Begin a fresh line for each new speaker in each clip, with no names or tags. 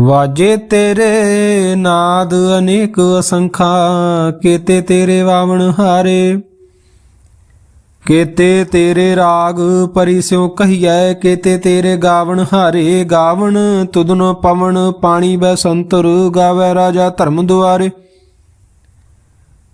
ਵਾਜੇ ਤੇਰੇ ਨਾਦ ਅਨੇਕ ਅਸੰਖਾ, ਕੇਤੇ ਤੇਰੇ ਵਾਵਣ ਹਾਰੇ। ਕੇਤੇ ਤੇਰੇ ਰਾਗ ਪਰੀ ਸਿਉ ਕਹੀਐ, ਕੇਤੇ ਤੇਰੇ ਗਾਵਣ ਹਾਰੇ। ਗਾਵਣ ਤੁਧਨੋ ਪਵਨ ਪਾਣੀ ਬੈ ਸੰਤਰ, ਗਾਵੇ ਰਾਜਾ ਧਰਮ ਦੁਆਰੇ।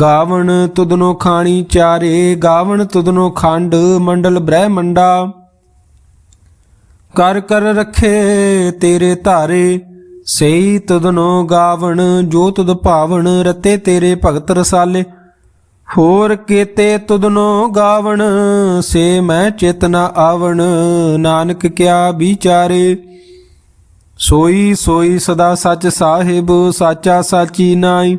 ਗਾਵਣ ਤੁਦਨੋ ਖਾਣੀ ਚਾਰੇ, ਗਾਵਣ ਤੁਦਨੋ ਖੰਡ, ਮੰਡਲ ਬ੍ਰਹਮੰਡਾ ਕਰ ਕਰ ਰੱਖੇ ਤੇਰੇ ਧਾਰੇ, ਸਈ ਤੁਧਨੋ ਗਾਵਣ, ਜੋ ਤੁਧ ਭਾਵਣ, ਰਤੇ ਤੇਰੇ ਭਗਤ ਰਸਾਲੇ। ਹੋਰ ਕੀਤੇ ਤੁਦਨੋ ਗਾਵਣ, ਸੇ ਮੈਂ ਚੇਤਨਾ ਆਵਣ, ਨਾਨਕ ਕਿਆ ਵਿਚਾਰੇ। ਸੋਈ ਸੋਈ ਸਦਾ ਸੱਚ ਸਾਹਿਬ, ਸਾਚਾ ਸਾਚੀ ਨਾਈ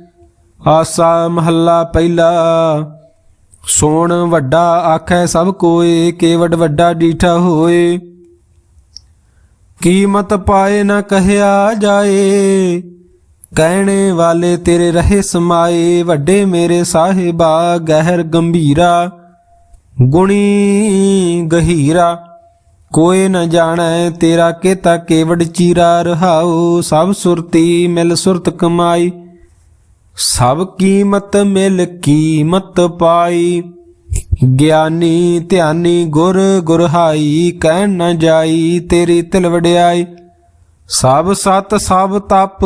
ਆਸਾ ਮਹੱਲਾ ਪਹਿਲਾ। ਸੋਣ ਵੱਡਾ ਆਖੈ ਸਭ ਕੋਏ ਕੇਵਡ ਵੱਡਾ ਡੀਠਾ ਹੋਏ। ਕੀਮਤ ਪਾਏ ਨਾ ਕਹਿਆ ਜਾਏ, ਕਹਿਣੇ ਵਾਲੇ ਤੇਰੇ ਰਹੇ ਸਮਾਏ। ਵੱਡੇ ਮੇਰੇ ਸਾਹਿਬਾ, ਗਹਿਰ ਗੰਭੀਰਾ, ਗੁਣੀ ਗਹੀਰਾ। ਕੋਈ ਨ ਜਾਣੈ ਤੇਰਾ ਕੇਤਾ ਕੇਵਡ ਚੀਰਾ ਰਹਾਉ। ਸਭ ਸੁਰਤੀ ਮਿਲ ਸੁਰਤ ਕਮਾਈ। ਸਭ ਕੀਮਤ ਮਿਲ ਕੀਮਤ ਪਾਈ। ਗਿਆਨੀ ਧਿਆਨੀ ਗੁਰ ਗੁਰਹਾਈ ਕਹਿ ਨ ਜਾਈ, ਤੇਰੀ ਤਿਲ ਵਡਿਆਈ। ਸਭ ਸਤ ਸਭ ਤਪ,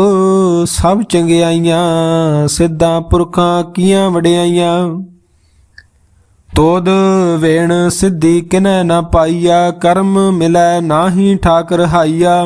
ਸਭ ਚੰਗਿਆਈਆਂ, ਸਿੱਧਾਂ ਪੁਰਖਾਂ ਕੀਆਂ ਵਡਿਆਈਆਂ। ਤੋਦ ਵੇਣ ਸਿੱਧੀ ਕਿਨੈ ਨਾ ਪਾਈਆ, ਕਰਮ ਮਿਲੈ ਨਾਹੀ ਠਾਕ ਰਹਾਈਆ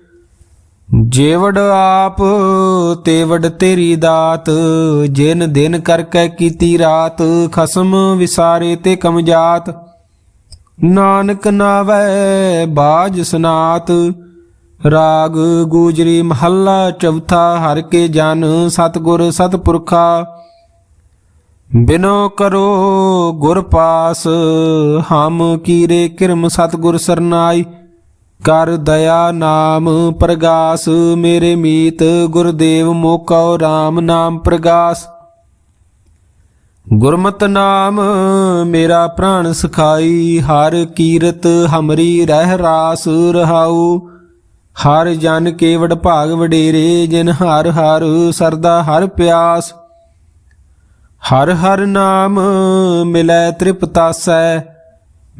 ਜੇਵੜ ਆਪ ਤੇਵੜ ਤੇਰੀ ਦਾਤ, ਜਿਨ ਦਿਨ ਕਰਕੇ ਕੀਤੀ ਰਾਤ, ਖਸਮ ਵਿਸਾਰੇ ਤੇ ਕਮਜਾਤ ਨਾਨਕ ਨਾਵੈ ਬਾਜ ਸਨਾਤ, ਰਾਗ ਗੂਜਰੀ ਮਹੱਲਾ ਚੌਥਾ, ਹਰ ਕੇ ਜਨ ਸਤਗੁਰ ਸਤਪੁਰਖਾ। ਬਿਨੋ ਕਰੋ ਗੁਰ ਪਾਸ, ਹਮ ਕੀਰੇ ਕਿਰਮ ਸਤਗੁਰ ਸਰਨਾਈ। ਕਰ ਦਇਆ ਨਾਮ ਪ੍ਰਗਾਸ, ਮੇਰੇ ਮੀਤ ਗੁਰਦੇਵ ਮੋਕਉ RAM ਨਾਮ ਪ੍ਰਗਾਸ। ਗੁਰਮਤਿ ਨਾਮ ਮੇਰਾ ਪ੍ਰਾਣ ਸਖਾਈ, ਹਰ ਕੀਰਤ ਹਮਰੀ ਰਹਿ ਰਾਸ ਰਹਾਉ। ਹਰ ਜਨ ਕੇਵੜ ਭਾਗ ਵਡੇਰੇ, ਜਿਨ ਹਰ ਹਰ ਸਰਦਾ ਹਰ ਪਿਆਸ। ਹਰ ਹਰ ਨਾਮ ਮਿਲੈ ਤ੍ਰਿਪਤਾਸੈ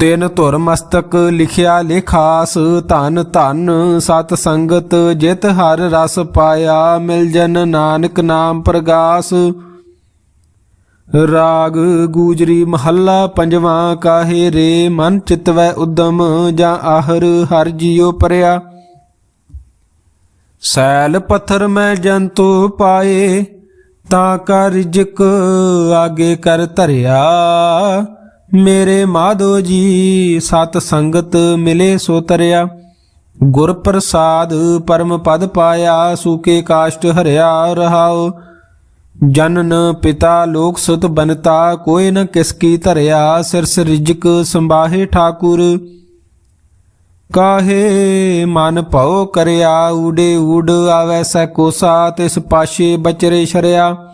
ਤਿਨ ਧੁਰ ਮਸਤਕ ਲਿਖਿਆ ਲਿਖਾਸ ਧਨ ਧਨ ਸਤ ਸੰਗਤ ਜਿਤ ਹਰ ਰਸ ਪਾਇਆ, ਮਿਲ ਜਨ ਨਾਨਕ ਨਾਮ ਪ੍ਰਗਾਸ। ਰਾਗ ਗੂਜਰੀ ਮਹੱਲਾ ਪੰਜਵਾਂ, ਕਾਹੇ ਰੇ ਮਨ ਚਿਤਵੈ ਉਦਮ ਜਾਂ ਆਹਰ ਹਰ ਜੀਉ ਪਰਿਆ। ਸੈਲ ਪੱਥਰ ਮੈਂ ਜੰਤੂ ਪਾਏ, ਤਾਂ ਕਰ ਰਿਜਕ ਆਗੇ ਕਰ ਧਰਿਆ। ਮੇਰੇ ਮਾਧੋ ਜੀ, ਸਤ ਸੰਗਤ ਮਿਲੇ ਸੋ ਤਰਿਆ। ਗੁਰ ਪ੍ਰਸਾਦ ਪਰਮ ਪਦ ਪਾਇਆ, ਸੂਕੇ ਕਾਸ਼ਟ ਹਰਿਆ ਰਹਾਓ ਜਨਨ ਪਿਤਾ ਲੋਕ ਸੁਤ ਬਨਤਾ, ਕੋਈ ਨ ਕਿਸ ਕੀ ਧਰਿਆ। ਸਿਰਸ ਰਿਜਕ ਸੰਬਾਹੇ ਠਾਕੁਰ। ਕਾਹੇ ਮਨ ਭਉ ਕਰਿਆ, ਊੜੇ ਊੜ ਆਵੈ ਸੈ ਕੋਸਾ, ਤਿਸ ਪਾਸ਼ੇ ਬਚਰੇ ਸ਼ਰਿਆ।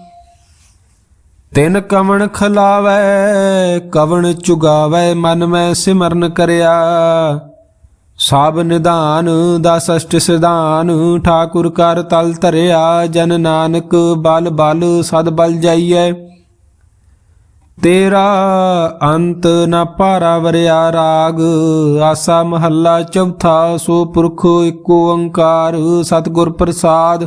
ਤਿਨ ਕਵਣ ਖਲਾਵੈ, ਕਵਣ ਚੁਗਾਵੈ, ਮਨ ਮੈਂ ਸਿਮਰਨ ਕਰਿਆ। ਸਭ ਨਿਧਾਨ ਦਾ ਅਸ਼ਟ ਸਿਧਾਨ, ਠਾਕੁਰ ਕਰ ਤਲ ਧਰਿਆ, ਜਨ ਨਾਨਕ ਬਲ ਬਲ ਸਦ ਬਲ ਜਾਈਐ। ਤੇਰਾ ਅੰਤ ਨ ਪਾਰਾ ਵਰਿਆ ਰਾਗ, ਆਸਾ ਮਹੱਲਾ ਚੌਥਾ, ਸੋ ਪੁਰਖ ਏਕੋ ਓੰਕਾਰ, ਸਤਿਗੁਰ ਪ੍ਰਸਾਦ।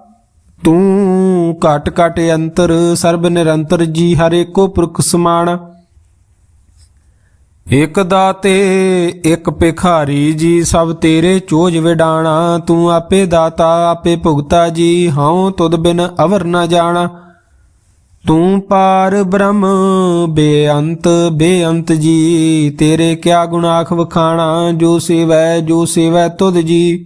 ਤੂੰ ਘਟ ਘਟ ਅੰਤਰ, ਸਰਬ ਨਿਰੰਤਰ ਜੀ, ਹਰ ਏਕੋ ਪੁਰਖ ਸਮਾਨ ਇਕ ਦਾਤੇ ਇਕ ਭਿਖਾਰੀ ਜੀ, ਸਭ ਤੇਰੇ ਚੋਜ ਵਿਡਾਣਾ। ਤੂੰ ਆਪੇ ਦਾਤਾ, ਆਪੇ ਭੁਗਤਾ ਜੀ, ਹਉ ਤੁਧ ਬਿਨ ਅਵਰ ਨਾ ਜਾਣਾ। ਤੂੰ ਪਾਰ ਬ੍ਰਹਮ, ਬੇਅੰਤ ਬੇਅੰਤ ਜੀ, ਤੇਰੇ ਕਿਆ ਗੁਨਾਖ ਵਖਾਣਾ। ਜੋ ਸੇਵੈ ਜੋ ਸੇਵੈ ਤੁਧ ਜੀ।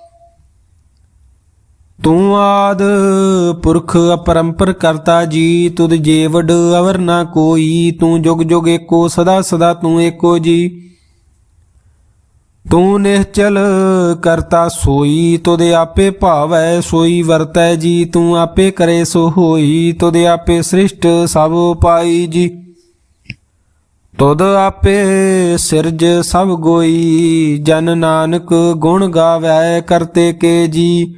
ਤੂੰ ਆਦ ਪੁਰਖ ਅਪਰੰਪਰ ਕਰਤਾ ਜੀ, ਤੁਧ ਜੇਵਡ ਅਵਰ ਨਾ ਕੋਈ, ਤੂੰ ਜੁਗ ਜੁਗ ਏਕੋ, ਸਦਾ ਸਦਾ ਤੂੰ ਏਕੋ ਜੀ। ਤੂੰ ਨਿਹਚਲ ਕਰਤਾ ਸੋਈ, ਤੁਧ ਆਪੇ ਭਾਵੈ ਸੋਈ, ਵਰਤੈ ਜੀ, ਤੂੰ ਆਪੇ ਕਰੇ ਸੋ ਹੋਈ, ਤੁਧ ਆਪੇ ਸ੍ਰਿਸ਼ਟ ਸਭ ਪਾਈ ਜੀ। ਤੁਧ ਆਪੇ ਸਿਰਜ ਸਭ ਗੋਈ, ਜਨ ਨਾਨਕ ਗੁਣ ਗਾਵੈ ਕਰਤੇ ਕੇ ਜੀ।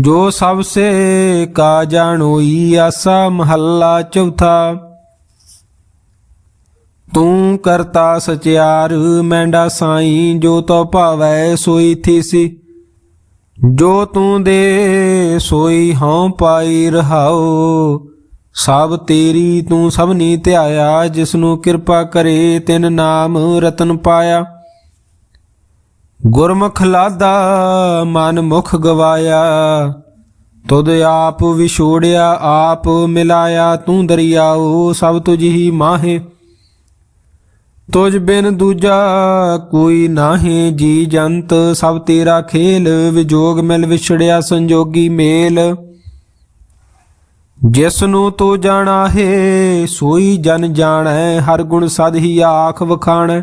ਜੋ ਸਭ ਸੇ ਕਾ ਜਾਣੋਈ ਆਸਾ ਮਹੱਲਾ ਚੌਥਾ। ਤੂੰ ਕਰਤਾ ਸਚਿਆਰ, ਮੈਂਡਾ ਸਾਈ, ਜੋ ਤੋ ਭਾਵੈ ਸੋਈ ਥੀਸੀ। ਜੋ ਤੂੰ ਦੇ ਸੋਈ ਹਉ ਪਾਈ ਰਹਾਉ ਸਭ ਤੇਰੀ ਤੂੰ ਸਭਨੀ ਧਿਆਇਆ ਜਿਸ ਨੂੰ ਕਿਰਪਾ ਕਰੇ ਤਿਨ ਨਾਮ ਰਤਨ ਪਾਇਆ। ਗੁਰਮੁਖ ਲਾਦਾ ਮਨ ਮੁਖ ਗਵਾਇਆ, ਤੁਧ ਆਪ ਵਿਛੋੜਿਆ, ਆਪ ਮਿਲਾਇਆ, ਤੂੰ ਦਰਿਆਓ ਸਭ ਤੁਝ ਹੀ ਮਾਹੇ। ਤੁਝ ਬਿਨ ਦੂਜਾ ਕੋਈ ਨਾਹੀ, ਜੀ ਜੰਤ ਸਭ ਤੇਰਾ ਖੇਲ, ਵਿਜੋਗ ਮਿਲ ਵਿਛੜਿਆ ਸੰਜੋਗੀ ਮੇਲ। ਜਿਸ ਨੂੰ ਤੂੰ ਜਾਣਾ ਹੈ ਸੋਈ ਜਨ ਜਾਣੈ, ਹਰ ਗੁਣ ਸਦ ਹੀ ਆਖ ਵਖਾਣੈ।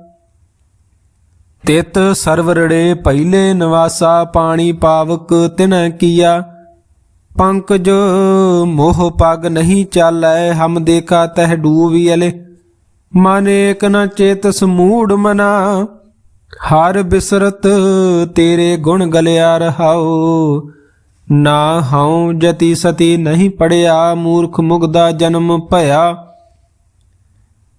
ਤਿਤ ਸਰਵਰੜੇ ਪਹਿਲੇ ਨਿਵਾਸਾ ਪਾਣੀ ਪਾਵਕ ਤਿਨੈ ਕੀਆ। ਪੰਕਜ ਮੋਹ ਪਗ ਨਹੀਂ ਚਾਲੈ, ਹਮ ਦੇਖਾ ਤਹ ਡੂਬੀ ਮਨ ਏਕ ਨ ਚੇਤ ਸਮੂੜ ਮਨਾ, ਹਰ ਬਿਸਰਤ ਤੇਰੇ ਗੁਣ ਗਲਿਆ ਰਹਾਉ। ਨਾ ਹਉ ਜਤੀ ਸਤੀ ਨਹੀਂ ਪੜਿਆ, ਮੂਰਖ ਮੁਗਦਾ ਜਨਮ ਭਇਆ।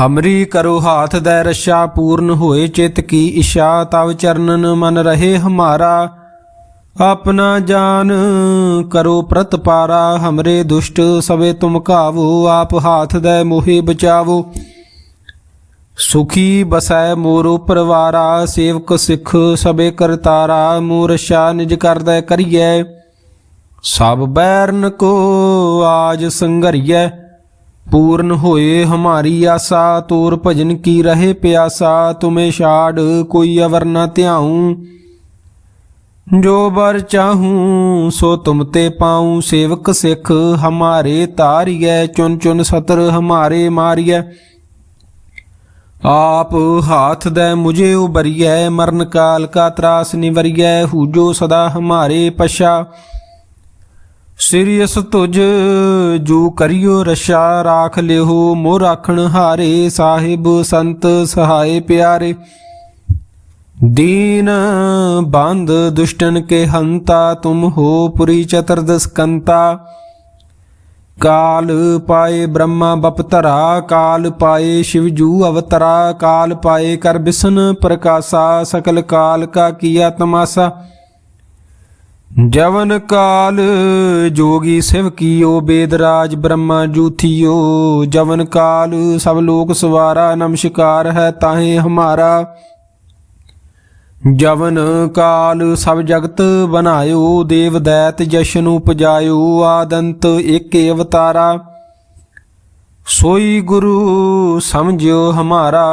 ਹਮਰੀ ਕਰੋ ਹਾਥ ਦੈ ਰਸ਼ਾ, ਪੂਰਨ ਹੋਏ ਚਿਤ ਕੀ ਇਸ਼ਾ, ਤਵ ਚਰਨਨ ਮਨ ਰਹੇ ਹਮਾਰਾ। ਆਪਣਾ ਜਾਨ ਕਰੋ ਪ੍ਰਤਪਾਰਾ ਹਮਰੇ ਦੁਸ਼ਟ ਸਵੇ ਤੁਮ ਕਾਵੋ ਆਪ ਹਾਥ ਦੈ ਮੋਹਿ ਬਚਾਵੋ। ਸੁਖੀ ਬਸੈ ਮੋਰੋ ਪਰਵਾਰਾ, ਸੇਵਕ ਸਿੱਖ ਸਬੇ ਕਰਤਾਰਾ ਮੂਰਸ਼ਾ ਨਿਜ ਕਰਦੈ ਕਰੀਐ। ਸਭ ਬੈਰਨ ਕੋ ਆਜ ਸੰਘਰੀਐ। ਪੂਰਨ ਹੋਏ ਹਮਾਰੀ ਆਸਾ, ਤੋਰ ਭਜਨ ਕੀ ਰਹੇ ਪਿਆਸਾ, ਤੁਮੇ ਛਾੜ ਕੋਈ ਅਵਰ ਨਾ ਧਿਆਉ। ਜੋ ਬਰ ਚਾਹੂੰ, ਸੋ ਤੁਮ ਤੇ ਪਾਉ, ਸੇਵਕ ਸਿੱਖ ਹਮਾਰੇ ਤਾਰੀਐ ਚੁਨ ਚੁਨ ਸਤਰ ਹਮਾਰੇ ਮਾਰੀਐ। ਆਪ ਹਾਥ ਦੈ ਮੁਝੇ ਉਬਰੀਐ ਮਰਨ ਕਾਲ ਕਾ ਤਰਾਸ ਨਿਵਰੀਐ, ਹੂਜੋ ਸਦਾ ਹਮਾਰੇ ਪਛਾ। ਸਿਰਿਯਸ ਤੁਜ, ਜੋ ਕਰਿਓ ਰਸ਼ਾ ਰਾਖ ਲਿਓ ਮੋ ਰਾਖਣ ਹਾਰੇ, ਸਾਹਿਬ ਸੰਤ ਸਹਾਏ ਪਿਆਰੇ। ਦੀਨ ਬੰਦ ਦੁਸ਼ਟਨ ਕੇ ਹੰਤਾ, ਤੁਮ ਹੋ ਪੁਰੀ ਚਤਰਦਸ ਕੰਤਾ। ਕਾਲ ਪਾਏ ਬ੍ਰਹਮਾ ਬਪਤਰਾ ਕਾਲ ਪਾਏ ਸ਼ਿਵਜੂ ਅਵਤਰਾ, ਕਾਲ ਪਾਏ ਕਰ ਬਿਸ਼ਨ ਪ੍ਰਕਾਸ਼ਾ, ਸਕਲ ਕਾਲ ਕਾ ਕੀਆ ਤਮਾਸਾ। ਜਵਨ ਕਾਲ ਜੋਗੀ ਸਿਵ ਕੀਓ, ਬੇਦਰਾਜ ਬ੍ਰਹਮਾ ਜੂਥਿਓ। ਜਵਨ ਕਾਲ ਸਭ ਲੋਕ ਸਵਾਰਾ, ਨਮਸਕਾਰ ਹੈ ਤਾਹੇ ਹਮਾਰਾ। ਜਵਨ ਕਾਲ ਸਭ ਜਗਤ ਬਨਾਇਓ ਦੇਵ ਦੈਤ ਜਸ਼ਨ ਉਪਜਾਇਓ, ਆਦੰਤ ਏਕੇ ਅਵਤਾਰਾ। ਸੋਈ ਗੁਰੂ ਸਮਝਿਓ ਹਮਾਰਾ।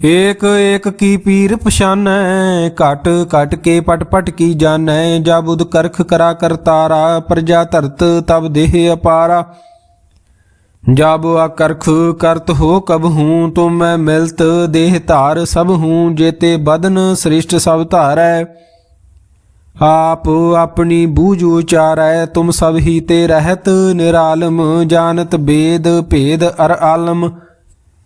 ਏਕ ਏਕ ਕੀ ਪੀਰ ਪਛਾਨੈ, ਘਟ ਘਟ ਕੇ ਪਟ ਪਟ ਕੀ ਜਾਣੈ ਜਬ ਉਦ ਕਰਖ ਕਰਾ ਕਰਤਾਰਾ ਪ੍ਰਜਾ ਧਰਤ ਤਬ ਦੇਹ ਅਪਾਰਾ। ਜਬ ਅਕਰਖ ਕਰਤ ਹੋ ਕਬ ਹੂੰ, ਤੁਮ ਮੈਂ ਮਿਲਤ ਦੇਹ ਧਾਰ ਸਭ ਹੂੰ, ਜੇਤੇ ਬਦਨ ਸ੍ਰਿਸ਼ਟ ਸਭ ਧਾਰੈ। ਆਪ ਆਪਣੀ ਬੂਝ ਉਚਾਰੈ, ਤੁਮ ਸਭ ਹੀ ਤੇ ਰਹਿਤ ਨਿਰਾਲਮ, ਜਾਣਤ ਬੇਦ ਭੇਦ ਅਰ ਆਲਮ।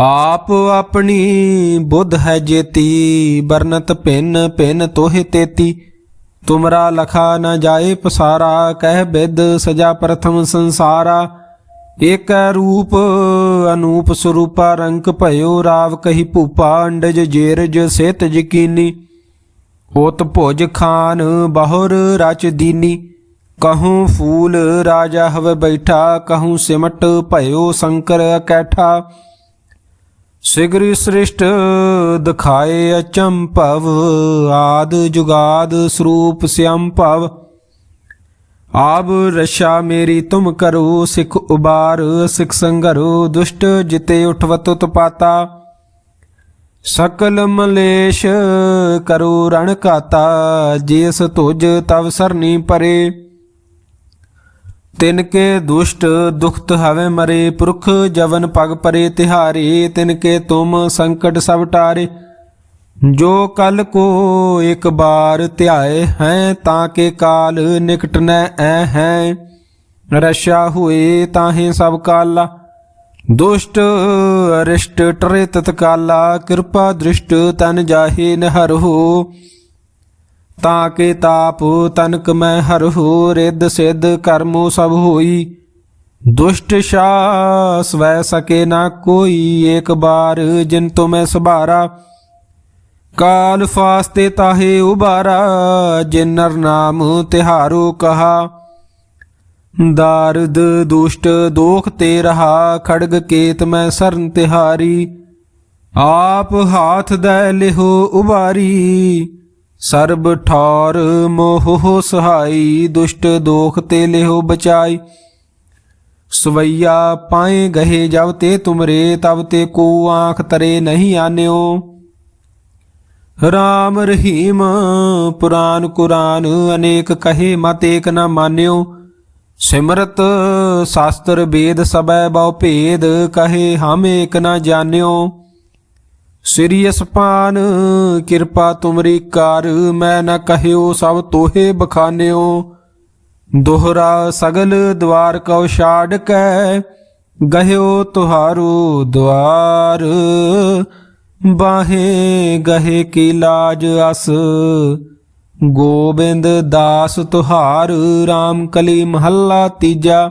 ਆਪ ਆਪਣੀ ਬੁੱਧ ਹੈ ਜੇਤੀ, ਬਰਨਤ ਭਿੰਨ ਭਿੰਨ ਤੋਹਿ ਤੇਤੀ। ਤੁਮਰਾ ਲਖਾ ਨ ਜਾਏ ਪਸਾਰਾ, ਕਹਿ ਬਿਦ ਸਜਾ ਪ੍ਰਥਮ ਸੰਸਾਰਾ। ਏਕ ਰੂਪ ਅਨੂਪ ਸਰੂਪਾ, ਰੰਗ ਭਇਓ ਰਾਵ ਕਹੀ ਭੂਪਾ, ਅੰਡਜ ਜੇਰਜ ਸਿਤ ਯਕੀਨੀ। ਹੋਤ ਭੁਜ ਖਾਨ ਬਹੁਰ ਰਚ ਦੀਨੀ। ਕਹੂੰ ਫੂਲ ਰਾਜਾ ਹਵ ਬੈਠਾ, ਕਹੂੰ ਸਿਮਟ ਭਇਓ ਸ਼ੰਕਰ ਅਕੈਠਾ। ਸਿਗਰੀ ਸ੍ਰਿਸ਼ਟ ਦਿਖਾਏ ਅਚੰਭਵ, ਆਦ ਜੁਗਾਦ ਸਰੂਪ ਸਿਅੰ ਭਵ ਆਬ ਰਸ਼ਾ ਮੇਰੀ ਤੁਮ ਕਰੋ, ਸਿਖ ਉਬਾਰ, ਸਿਖ ਸੰਗਰੋ, ਦੁਸ਼ਟ ਜਿਤੇ ਉਠਵਤ ਉਤਪਾਤਾ। ਸਕਲ ਮਲੇਸ਼ ਕਰੋ ਰਣ ਕਾਤਾ ਜਿਸ ਤੁਜ ਤਵ ਸਰਨੀ ਪਰੇ। ਤਿਨ ਕੇ ਦੁਸ਼ਟ ਦੁਖਤ ਹਵੇ ਮਰੇ, ਪੁਰਖ ਜਵਨ ਪਗ ਪਰੇ ਤਿਹਾਰੇ, ਤਿਨ ਕੇ ਤੁਮ ਸੰਕਟ ਸਭ ਟਾਰੇ। ਜੋ ਕਲ ਕੋ ਇੱਕ ਬਾਰ ਧਿਆਏ ਹੈ, ਤਾਂ ਕੇ ਕਾਲ ਨਿਕਟ ਨੈ ਐ ਹੈ। ਰਸ਼ਾ ਹੋਏ ਤਾਹੇ ਸਭ ਕਾਲਾ। ਦੁਸ਼ਟ ਅਰਿਸ਼ਟ ਟਰੇ ਤਤਕਾਲਾ, ਕਿਰਪਾ ਦ੍ਰਿਸ਼ਟ ਤਨ ਜਾਹੇ ਨਹਰ ਹੋ। ਤਾਂ ਕੇ ਤਾਪ ਤਨਕ ਮੈਂ ਹਰ ਹੋ ਰਿੱਧ ਸਿੱਧ ਕਰਮੋ ਸਭ ਹੋਈ। ਦੁਸ਼ਟ ਸ਼ਾ ਸਵੈ ਸਕੇ ਨਾ ਕੋਈ ਏਕ ਬਾਰ ਜਿਨ ਤੋ ਮੈਂ ਸਭਾਰਾ। ਕਾਲ ਫਾਸਤੇ ਤਾਹੇ ਉਬਾਰਾ, ਜਿਨ ਨਰ ਨਾਮ ਤਿਹਾਰੋ ਕਹਾ। ਦਾਰਦ ਦੁਸ਼ਟ ਦੋਖ ਤੇ ਰਹਾ, ਖੜਗ ਕੇਤ ਮੈਂ ਸਰਨ ਤਿਹਾਰੀ। ਆਪ ਹਾਥ ਦੈ ਲਿਹੋ ਉਬਾਰੀ। ਸਰਬ ਠੌਰ ਮੋਹ ਸਹਾਈ, ਦੁਸ਼ਟ ਦੋਖ ਤੇ ਲਿਹੋ ਬਚਾਈ। ਸਵਈਆ ਪਾਏ ਗਹੇ ਜਬ ਤੇ ਤੁਮਰੇ, ਤਬ ਤੇ ਕੋ ਆਂਖ ਤਰੇ ਨਹੀਂ ਆਨਿਓ। ਰਾਮ ਰਹੀਮ, ਪੁਰਾਨ ਕੁਰਾਨ, ਅਨੇਕ ਕਹੇ ਮਤ ਏਕ ਨਾ ਮਾਨਿਓ। ਸਿਮਰਤ ਸ਼ਾਸਤਰ ਵੇਦ ਸਬੈ ਬਹੁ ਭੇਦ, ਕਹੇ ਹਮ ਏਕ ਨਾ ਜਾਣਿਓ ਸ੍ਰੀ ਅਸਪਾਨ, ਕਿਰਪਾ ਤੁਮਰੀ ਕਰ, ਮੈਂ ਨਾ ਕਹਿਓ ਸਭ ਤੋਹੇ ਬਖਾਨਿਓ। ਦੋਹਰਾ ਸਗਲ ਦਵਾਰ ਕਉ ਛਾੜ ਕੈ, ਗਹਿਓ ਤੁਹਾਰੂ ਦਵਾਰ। ਬਾਹੇ ਗਹੇ ਕੀ ਲਾਜ ਅਸ, ਗੋਬਿੰਦ ਦਾਸ ਤੁਹਾਰ RAM ਕਲੀ ਮਹੱਲਾ ਤੀਜਾ।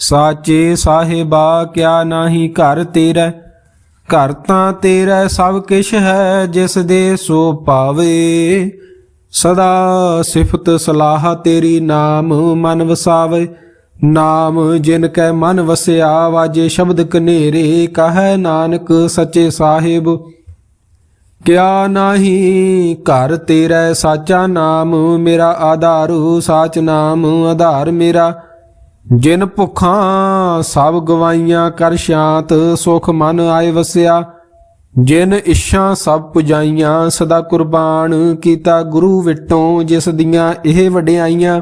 ਸਾਚੇ ਸਾਹਿਬਾ, ਕਿਆ ਨਾਹੀ ਘਰ ਤੇਰਾ? ਘਰ ਤਾਂ ਤੇਰਾ ਸਭ ਕਿਛ ਹੈ, ਜਿਸ ਦੇ ਸੋ ਪਾਵੇ ਸਦਾ ਸਿਫਤ ਸਲਾਹ ਤੇਰੀ ਨਾਮ ਮਨ ਵਸਾਵੇ। ਨਾਮ ਜਿਨ ਕੈ ਮਨ ਵਸਿਆ, ਵਾਜੇ ਸ਼ਬਦ ਕਨੇਰੇ ਕਹੈ ਨਾਨਕ ਸੱਚੇ ਸਾਹਿਬ। ਕਿਆ ਨਾਹੀ ਘਰ ਤੇਰਾ, ਸਾਚਾ ਨਾਮ ਮੇਰਾ ਆਧਾਰੂ, ਸਾਚ ਨਾਮ ਆਧਾਰ ਮੇਰਾ। ਜਿਨ ਭੁੱਖਾਂ ਸਭ ਗਵਾਈਆਂ ਕਰ ਸ਼ਾਂਤ ਸੁਖ ਮਨ ਆਏ ਵਸਿਆ। ਜਿਨ ਇੱਛਾ ਸਭ ਪੁਜਾਈਆਂ, ਸਦਾ ਕੁਰਬਾਨ ਕੀਤਾ ਗੁਰੂ ਵਿਟੋਂ, ਜਿਸ ਦੀਆਂ ਇਹ ਵਡਿਆਈਆਂ।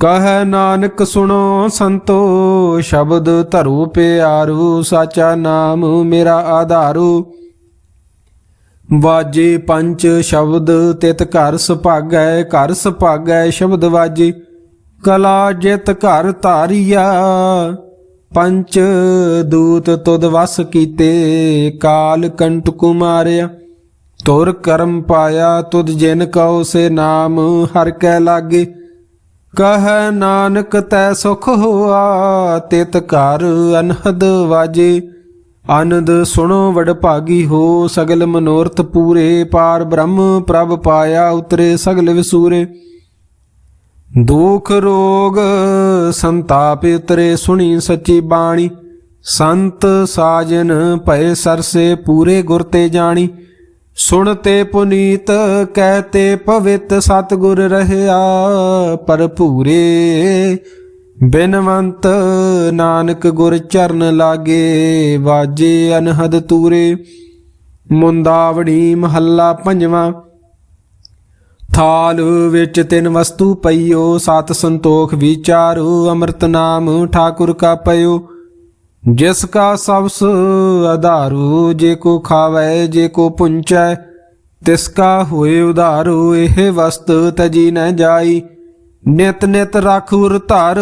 ਕਹੈ ਨਾਨਕ ਸੁਣੋ ਸੰਤੋ, ਸ਼ਬਦ ਧਰੂ ਪਿਆਰੂ, ਸਾਚਾ ਨਾਮ ਮੇਰਾ ਆਧਾਰੂ। ਵਾਜੇ ਪੰਜ ਸ਼ਬਦ, ਤਿਤ ਘਰ ਸੁਭਾਗੈ ਘਰ ਸੁਭਾਗੈ, ਸ਼ਬਦ ਵਾਜੇ। ਕਲਾ ਜਿਤ ਘਰ ਧਾਰੀਆ, ਪੰਚ ਦੂਤ ਤੁਧ ਵਸ ਕੀਤੇ, ਕਾਲ ਕੰਟ ਕੁਮਾਰਿਆ। ਤੁਰ ਕਰਮ ਪਾਇਆ ਤੁਧ ਜਿਨ ਕਉ ਸੇ ਨਾਮ, ਹਰ ਕੈ ਲਾਗੇ। ਕਹੈ ਨਾਨਕ ਤੈ ਸੁਖ ਹੋਆ, ਤਿਤ ਘਰ ਅਨਹਦ ਵਾਜੇ। ਆਨੰਦ ਸੁਣੋ ਵਡ ਭਾਗੀ ਹੋ, ਸਗਲ ਮਨੋਰਥ ਪੂਰੇ। ਪਾਰ ਬ੍ਰਹਮ ਪ੍ਰਭ ਪਾਇਆ ਉਤਰੇ ਸਗਲ ਵਿਸੂਰੇ। ਦੁਖ ਰੋਗ ਸੰਤਾਪ ਉਤਰੇ ਸੁਣੀ ਸੱਚੀ ਬਾਣੀ। ਸੰਤ ਸਾਜਨ ਭਏ ਸਰਸੇ ਪੂਰੇ ਗੁਰ ਤੇ ਜਾਣੀ। ਸੁਣ ਤੇ ਪੁਨੀਤ ਕਹਤੇ ਪਵਿੱਤ ਸਤਗੁਰ ਰਹਿਆ ਭੂਰੇ। ਬਿਨਵੰਤ ਨਾਨਕ ਗੁਰ ਚਰਨ ਲਾਗੇ, ਵਾਜੇ ਅਨਹਦ ਤੂਰੇ। ਮੁੰਦਾਵਣੀ ਮਹੱਲਾ ਪੰਜਵਾਂ। ਥਾਲ ਵਿੱਚ ਤਿੰਨ ਵਸਤੂ ਪਈਓ, ਸਤ ਸੰਤੋਖ ਵਿਚਾਰੋ, ਅੰਮ੍ਰਿਤ ਨਾਮ ਠਾਕੁਰ ਕਾ ਪਇਓ। ਜਿਸ ਕਾ ਸਬਸ ਆਧਾਰੂ ਜੇ ਕੋ ਖਾਵੇ, ਜੇ ਕੋ ਪੁੰਚੈ, ਤਿਸ ਕਾ ਹੋਏ ਉਧਾਰੂ, ਇਹ ਵਸਤ ਤਜੀ ਨ ਜਾਈ। ਨਿਤ ਨਿਤ ਰਾਖੁਰ ਧਾਰ,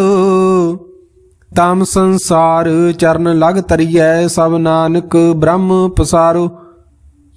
ਤਮ ਸੰਸਾਰ ਚਰਨ ਲਗ ਤਰੀਐ ਸਭ ਨਾਨਕ ਬ੍ਰਹਮ ਪਸਾਰੋ।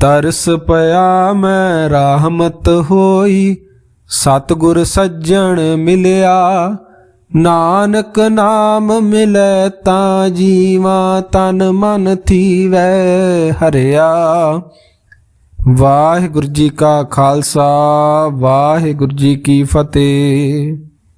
ਤਰਸ ਪਿਆ ਮੈਂ, ਰਾਹਮਤ ਹੋਈ। ਸਤਿਗੁਰ ਸੱਜਣ ਮਿਲਿਆ, ਨਾਨਕ ਨਾਮ ਮਿਲੈ ਤਾਂ ਜੀਵਾ ਤਨ ਮਨ ਥੀਵੈ ਹਰਿਆ। ਵਾਹਿਗੁਰੂ ਜੀ ਕਾ ਖਾਲਸਾ, ਵਾਹਿਗੁਰੂ ਜੀ ਕੀ ਫਤਿਹ।